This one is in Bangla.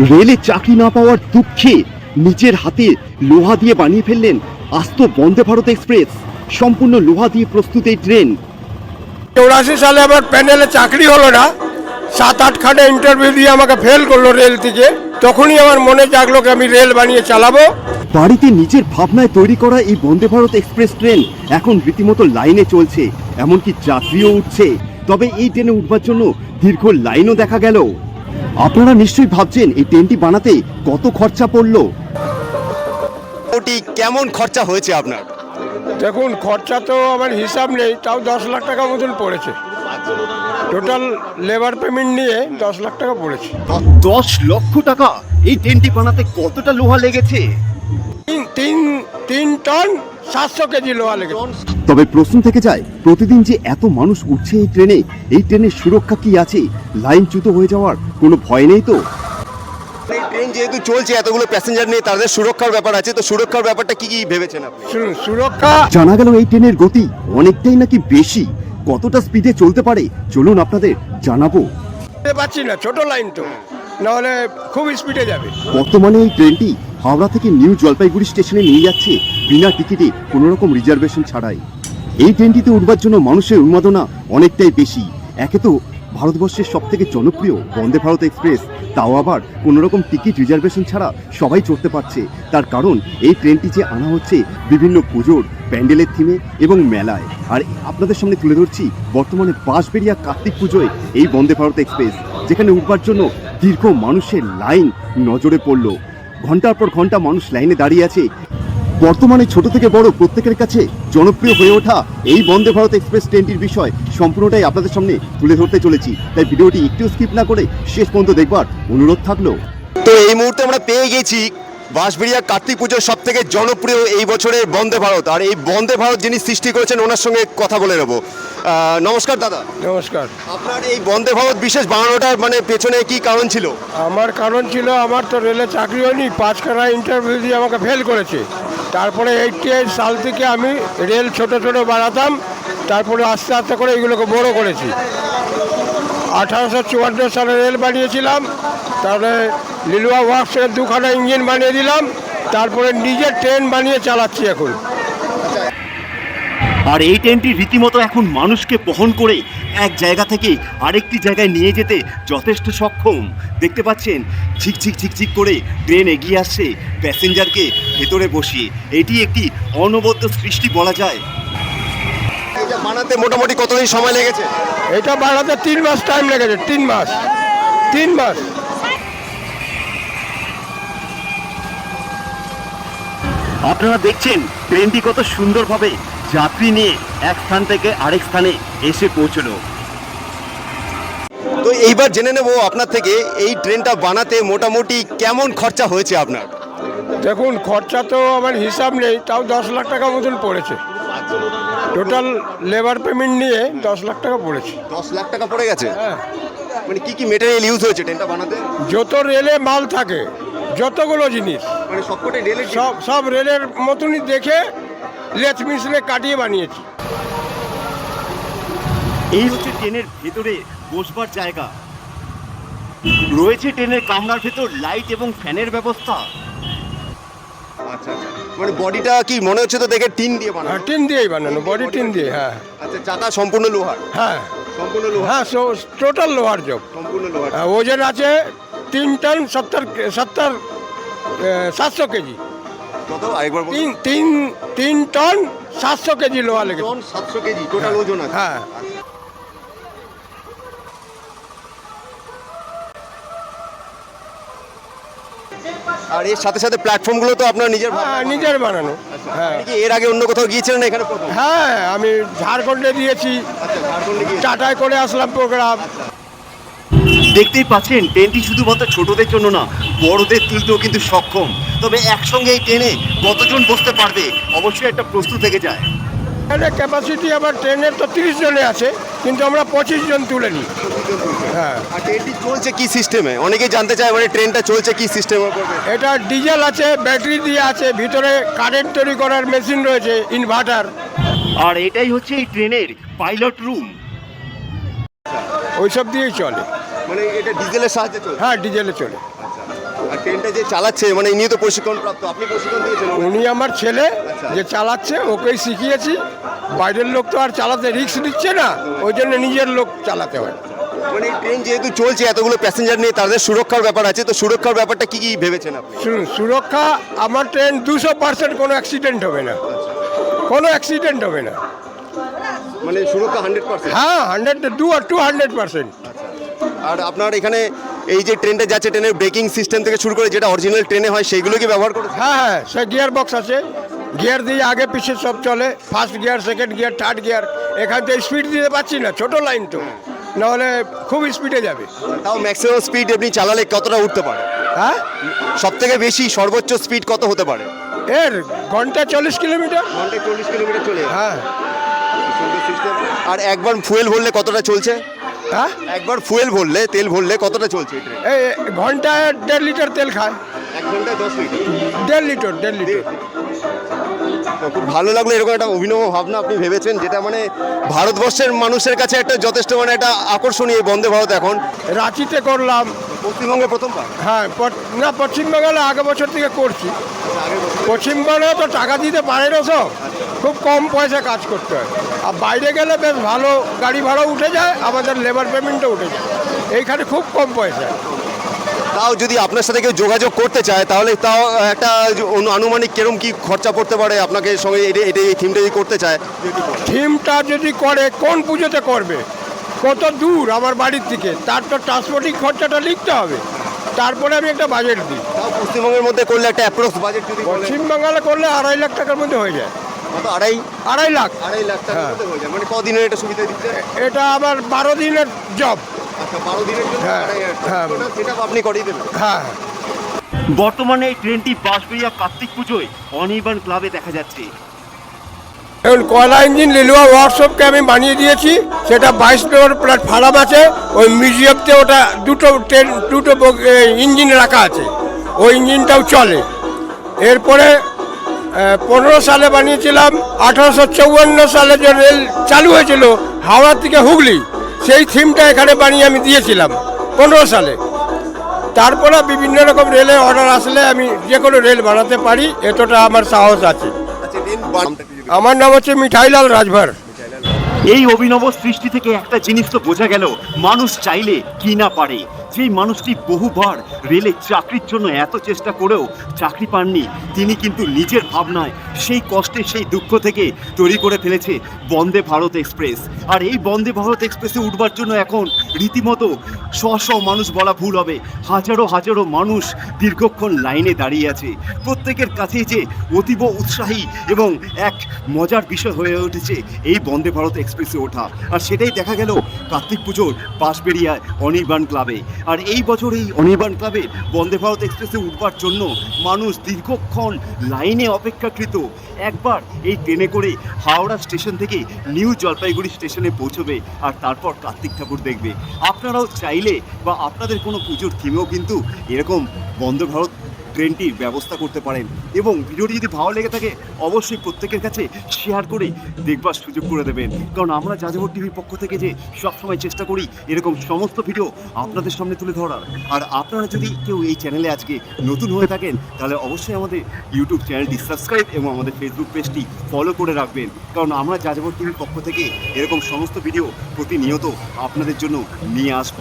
রেলে চাকরি না পাওয়ার দুঃখে নিজের হাতে লোহা দিয়ে বানিয়ে ফেললেন আস্ত বন্দে ভারত এক্সপ্রেস। সম্পূর্ণ লোহা দিয়ে প্রস্তুত এই ট্রেন। চৌরাশি সালে আমার প্যানেলে চাকরি হলো না। সাত আট খানে ইন্টারভিউ দিয়ে আমাকে ফেল করল রেল থেকে। তখনই আমার মনে জাগলো কি আমি রেল বানিয়ে চালাবো। বাড়িতে নিজের ভাবনায় তৈরি করা এই বন্দে ভারত এক্সপ্রেস ট্রেন এখন রীতিমতো লাইনে চলছে এমনকি যাত্রীও উঠছে। তবে এই ট্রেনে উঠবার জন্য দীর্ঘ লাইনও দেখা গেল। আপনারা নিশ্চয়ই ভাবছেন এই ট্রেনটি বানাতে কত খরচা পড়ল? ওটি কেমন খরচা হয়েছে আপনার? দেখুন খরচা তো আমার হিসাব নেই তাও দশ লাখ টাকা মতন পড়েছে। টোটাল লেবার পেমেন্ট নিয়ে দশ লাখ টাকা পড়েছে। দশ লক্ষ টাকা? এই ট্রেনটি বানাতে কতটা লোহা লেগেছে? তিন তিন তিন টন সাতশো কেজি লোহা লেগেছে। তবে প্রশ্ন থেকে যায় প্রতিদিন যে এত মানুষ উঠছে এই ট্রেনে এই ট্রেনের সুরক্ষা কি আছে? লাইনচ্যুত হয়ে যাওয়ার কোনো ভয় নেই তো? এই ট্রেন যেহেতু চলছে এতগুলো প্যাসেঞ্জার নিয়ে তাদের সুরক্ষার ব্যাপার আছে তো সুরক্ষার ব্যাপারটা কি কি ভেবেছেন আপনি? সুরক্ষা জানা গেল এই ট্রেনের গতি অনেকটাই নাকি বেশি। কতটা স্পিডে চলতে পারে? চলুন আপনাদের জানাব। পারছি না ছোট লাইন তো। নাহলে খুব স্পিডে যাবে। বর্তমানে এই ট্রেনটি হাওড়া থেকে নিউ জলপাইগুড়ি স্টেশনে নিয়ে যাচ্ছে বিনা টিকিটে কোনো রকম রিজার্ভেশন ছাড়াই। এই ট্রেনটিতে উঠবার জন্য মানুষের উন্মাদনা অনেকটাই বেশি। একে তো ভারতবর্ষের সব থেকে জনপ্রিয় বন্দে ভারত এক্সপ্রেস, তাও আবার কোনো রকম টিকিট রিজার্ভেশন ছাড়া সবাই চড়তে পারছে। তার কারণ, এই ট্রেনটি যে আনা হচ্ছে বিভিন্ন পুজোর, প্যান্ডেলের থিমে এবং মেলায়। আর আপনাদের সামনে তুলে ধরছি বর্তমানে বাঁশবেরিয়া কার্তিক পুজোয় এই বন্দে ভারত এক্সপ্রেস, যেখানে উঠবার জন্য দীর্ঘ মানুষের লাইন নজরে পড়ল। ঘণ্টার পর ঘণ্টা মানুষ লাইনে দাঁড়িয়ে আছে। বর্তমানে ছোট থেকে বড় প্রত্যেকের কাছে জনপ্রিয় হয়ে ওঠা এই বন্দে ভারত এক্সপ্রেস ট্রেনটির বিষয় সম্পূর্ণটাই আপনাদের সামনে তুলে ধরতে চলেছি। তাই ভিডিওটি একটু স্কিপ না করে শেষ পর্যন্ত দেখবার অনুরোধ থাকল। তো এই মুহূর্তে আমরা পেয়ে গেছি বাঁশবেড়িয়া কার্তিক পুজোর সব থেকে জনপ্রিয় এই বছরের বন্দে ভারত। আর এই বন্দে ভারত যিনি সৃষ্টি করেছেন, ওনার সঙ্গে কথা বলে নেব। নমস্কার দাদা। নমস্কার। আপনার এই বন্দে ভারত বিশেষ বানানোটার মানে পেছনে কি কারণ ছিল? আমার কারণ ছিল আমার তো রেলে চাকরি হয়নি পাঁচখানা ইন্টারভিউ দিয়ে আমাকে ফেল করেছে। তারপরে এইটটি এইট সাল থেকে আমি রেল ছোট ছোট বানাতাম তারপরে আস্তে আস্তে করে এগুলোকে বড় করেছি। আঠারোশো চুয়ান্ন সালে রেল বানিয়েছিলাম তারপরে লিলুয়া ওয়ার্কসের দুখানা ইঞ্জিন বানিয়ে দিলাম তারপরে নিজের ট্রেন বানিয়ে চালাচ্ছি এখন। আর এই ট্রেনটি রীতিমতো এখন মানুষকে বহন করে এক জায়গা থেকে আরেকটি জায়গায় নিয়ে যেতে যথেষ্ট সক্ষম। দেখতে পাচ্ছেন ঝিকঝিক ঝিকঝিক করে ট্রেন এগিয়ে আসছে প্যাসেঞ্জারকে ভেতরে বসিয়ে। এটি একটি অনবদ্য সৃষ্টি বলা যায়। এটা বানাতে মোটামুটি কতদিন সময় লেগেছে? এটা বানাতে তিন মাস টাইম লেগেছে তিন মাস তিন মাস। আপনারা দেখছেন ট্রেনটি কত সুন্দরভাবে যাত্রী নিয়ে এক স্থান থেকে আরেক স্থানে এসে পৌঁছলো। তো এইবার জেনে নেব আপনার থেকে এই ট্রেনটা বানাতে মোটামুটি কেমন খরচা হয়েছে আপনার? দেখুন খরচা তো আমার হিসাব নেই তাও দশ লাখ টাকা মতন পড়েছে। টোটাল লেবার পেমেন্ট নিয়ে দশ লাখ টাকা পড়েছে। দশ লাখ টাকা পড়ে গেছে? হ্যাঁ। মানে কি কি মেটেরিয়াল ইউজ হয়েছে ট্রেনটা বানাতে? যত রেলে মাল থাকে যতগুলো জিনিস মানে সবকটাই রেলের সব সব রেলের মতনই দেখে লেথ মিশনে কাটিয়ে বানিয়েছি। এই হচ্ছে ট্রেনের ভেতরে বসবার জায়গা। রয়েছে ট্রেনের কামরার ভেতর লাইট এবং ফ্যানের ব্যবস্থা। আচ্ছা আচ্ছা। মানে বডিটা কি মনে হচ্ছে তো দেখে টিন দিয়ে হ্যাঁ বানানো টিন দিয়েই বানানো বডি টিন দিয়ে হ্যাঁ। আচ্ছা চাকা সম্পূর্ণ লোহার? হ্যাঁ। সম্পূর্ণ লোহার? হ্যাঁ টোটাল লোহার জব সম্পূর্ণ লোহার। হ্যাঁ, ওজন আছে তিন টন সত্তর সত্তর সাতশো কেজি। কত? আরেকবার বলুন। তিন তিন তিন টন সাতশো কেজি লোহা লেগেছে। টন সাতশো কেজি টোটাল ওজন আছে। হ্যাঁ। আর এর সাথে সাথে প্ল্যাটফর্মগুলো তো আপনার নিজের হ্যাঁ নিজের বানানো। হ্যাঁ। কি এর আগে অন্য কোথাও গিয়েছিলেন এখানে হ্যাঁ আমি ঝাড়খণ্ডে দিয়েছি। আচ্ছা টাটায় করে আসলাম প্রোগ্রাম দেখতেই পাচ্ছেন ট্রেনটি শুধুমাত্র ছোটদের জন্য না বড়দের তুলতেও কিন্তু সক্ষম। তবে একসঙ্গে এই ট্রেনে কতজন বসতে পারবে অবশ্যই একটা প্রশ্ন থেকে যায়। এখানে ক্যাপাসিটি আবার ট্রেনের তো তিরিশ জনে আছে কিন্তু আমরা পঁচিশ জন তুলে নিই। হ্যাঁ। আর ট্রেনটি চলছে কি সিস্টেমে অনেকেই জানতে চায় মানে ট্রেনটা চলছে কি সিস্টেমে এটা ডিজেল আছে ব্যাটারি দিয়ে আছে ভিতরে কারেন্ট তৈরি করার মেশিন রয়েছে ইনভার্টার আর এটাই হচ্ছে এই ট্রেনের পাইলট রুম ওইসব দিয়েই চলে। মানে এটা ডিজেলের সাহায্যে চলছে হ্যাঁ ডিজেলে চলে। আর ট্রেনটা যে চালাচ্ছে মানে ইনি তো প্রশিক্ষণ প্রাপ্ত আপনি প্রশিক্ষণ দিয়েছেন উনি আমার ছেলে যে চালাচ্ছে ওকেই শিখিয়েছি। বাইরের লোক তো আর চালাতে রিস্ক নিচ্ছে না ওই জন্য নিজের লোক চালাতে হয়। মানে ট্রেন যেহেতু চলছে এতগুলো প্যাসেঞ্জার নিয়ে তাদের সুরক্ষার ব্যাপার আছে তো সুরক্ষার ব্যাপারটা কি কি ভেবেছেন আপনি? শুনুন সুরক্ষা আমার ট্রেন দুশো পার্সেন্ট কোনো অ্যাক্সিডেন্ট হবে না। কোনো অ্যাক্সিডেন্ট হবে না। মানে সুরক্ষা হান্ড্রেড পার্সেন্ট হ্যাঁ hundred to to hundred percent আর আপনার এখানে এই যে ট্রেনটা যাচ্ছে ট্রেনের ব্রেকিং সিস্টেম থেকে শুরু করে যেটা অরিজিনাল ট্রেনে হয় সেগুলো কি ব্যবহার করে হ্যাঁ হ্যাঁ সে গিয়ার বক্স আছে। গিয়ার দিয়ে আগে পিছে সব চলে। First gear second gear third gear এখান থেকে স্পিড দিতে পারছি না ছোট লাইন তো। নাহলে খুব স্পিডে যাবে। তাও ম্যাক্সিমাম স্পিড আপনি চালালে কতটা উঠতে পারে? হ্যাঁ? সব থেকে বেশি সর্বোচ্চ স্পিড কত হতে পারে? এর ঘণ্টা চল্লিশ কিলোমিটার। ঘন্টায় চল্লিশ কিলোমিটার চলে হ্যাঁ। আর একবার ফুয়েল ভরলে কতটা চলছে? হ্যাঁ? একবার ফুয়েল ভরলে তেল ভরলে কতটা চলছে এই ঘন্টায় দেড় লিটার তেল খায়। এক ঘন্টায় দশ মিনিট দেড় লিটার দেড় লিটার। খুব ভালো লাগল এরকম একটা অভিনব ভাবনা আপনি ভেবেছেন যেটা মানে ভারতবর্ষের মানুষের কাছে একটা যথেষ্ট মানে একটা আকর্ষণীয় বন্দে ভারত এখন। রাঁচিতে করলাম। পশ্চিমবঙ্গে প্রথমবার? হ্যাঁ না পশ্চিমবঙ্গে আগে বছর থেকে করছি। পশ্চিমবঙ্গে তো টাকা দিতে পারে না তো খুব কম পয়সা কাজ করতে হয়। আর বাইরে গেলে বেশ ভালো গাড়ি ভাড়া উঠে যায় আমাদের লেবার পেমেন্টও উঠে যায়। এইখানে খুব কম পয়সা। তাও যদি আপনার সাথে কেউ যোগাযোগ করতে চায় তাহলে তাও একটা আনুমানিক কেরম কি খরচা পড়তে পারে আপনাকে সঙ্গে এটা এই থিমটা যদি করতে চায়? থিমটা যদি করে কোন পুজোতে করবে? কত দূর আমার বাড়ির থেকে তার তো ট্রান্সপোর্টিং খরচাটা লিখতে হবে। তারপরে আমি একটা বাজেট দিই। পশ্চিমবঙ্গের মধ্যে করলে একটা অ্যাপ্রক্স বাজেট পশ্চিমবাংলা করলে আড়াই লাখ টাকার মধ্যে হয়ে যায়। কত আড়াই আড়াই লাখ। আড়াই লাখ হ্যাঁ। যায় মানে কদিনের এটা সুবিধা দিচ্ছে? এটা আবার বারো দিনের জব আচ্ছা বারো দিনের জন্য হ্যাঁ। হ্যাঁ। ওটা সেটা আপনি করিয়ে দেবেন? হ্যাঁ। বর্তমানে এই ট্রেনটি বাঁশবেড়িয়া কার্তিক পুজোয় অনির্বাণ ক্লাবে দেখা যাচ্ছে। এখন কয়লা ইঞ্জিন লিলুয়া ওয়ার্কশপকে আমি বানিয়ে দিয়েছি সেটা বাইশ নম্বর প্ল্যাটফর্ম আছে ওই মিউজিয়ামতে ওটা দুটো ট্রেন দুটো ইঞ্জিন রাখা আছে। ওই ইঞ্জিনটাও চলে। এরপরে পনেরো সালে বানিয়েছিলাম আঠারোশো চৌয়ান্ন সালে যে রেল চালু হয়েছিল হাওড়া থেকে হুগলি সেই থিমটা এখানে বানিয়ে আমি দিয়েছিলাম পনেরো সালে। তারপরে বিভিন্ন রকম রেলের অর্ডার আসলে আমি যে কোনো রেল বানাতে পারি এতটা আমার সাহস আছে। আচ্ছা আমার নাম হচ্ছে মিঠাইলাল রাজভার। এই অভিনব সৃষ্টি থেকে একটা জিনিস তো বোঝা গেল মানুষ চাইলে কি না পারে। যেই মানুষটি বহুবার রেলে চাকরির জন্য এত চেষ্টা করেও চাকরি পাননি, তিনি কিন্তু নিজের ভাবনায় সেই কষ্টে, সেই দুঃখ থেকে তৈরি করে ফেলেছে বন্দে ভারত এক্সপ্রেস। আর এই বন্দে ভারত এক্সপ্রেসে উঠবার জন্য এখন রীতিমতো শ শ মানুষ বলা ভুল হবে। হাজারো হাজারো মানুষ দীর্ঘক্ষণ লাইনে দাঁড়িয়ে আছে। প্রত্যেকের কাছেই যে অতীব উৎসাহী এবং এক মজার বিষয় হয়ে উঠেছে এই বন্দে ভারত এক্সপ্রেসে ওঠা। আর সেটাই দেখা গেল কার্তিক পুজোর বাঁশবেড়িয়ায় অনির্বাণ ক্লাবে। আর এই বছর এই অনির্বাণ ক্লাবে বন্দে ভারত এক্সপ্রেসে উঠবার জন্য মানুষ দীর্ঘক্ষণ লাইনে অপেক্ষাকৃত। একবার এই ট্রেনে করে হাওড়া স্টেশন থেকে নিউ জলপাইগুড়ি স্টেশনে পৌঁছবে আর তারপর কার্তিক ঠাকুর দেখবে। আপনারাও চাইলে বা আপনাদের কোনো পুজোর থিমেও কিন্তু এরকম বন্দে ভারত ট্রেনটির ব্যবস্থা করতে পারেন। এবং ভিডিওটি যদি ভালো লেগে থাকে, অবশ্যই প্রত্যেকের কাছে শেয়ার করে দেখবার সুযোগ করে দেবেন। কারণ আমরা যাযাবর টিভির পক্ষ থেকে যে সবসময় চেষ্টা করি, এরকম সমস্ত ভিডিও আপনাদের সামনে তুলে ধরার। আর আপনারা যদি কেউ এই চ্যানেলে আজকে নতুন হয়ে থাকেন, তাহলে অবশ্যই আমাদের ইউটিউব চ্যানেলটি সাবস্ক্রাইব এবং আমাদের ফেসবুক পেজটি ফলো করে রাখবেন। কারণ আমরা যাযাবর টিভির পক্ষ থেকে এরকম সমস্ত ভিডিও প্রতিনিয়ত আপনাদের জন্য নিয়ে আসব।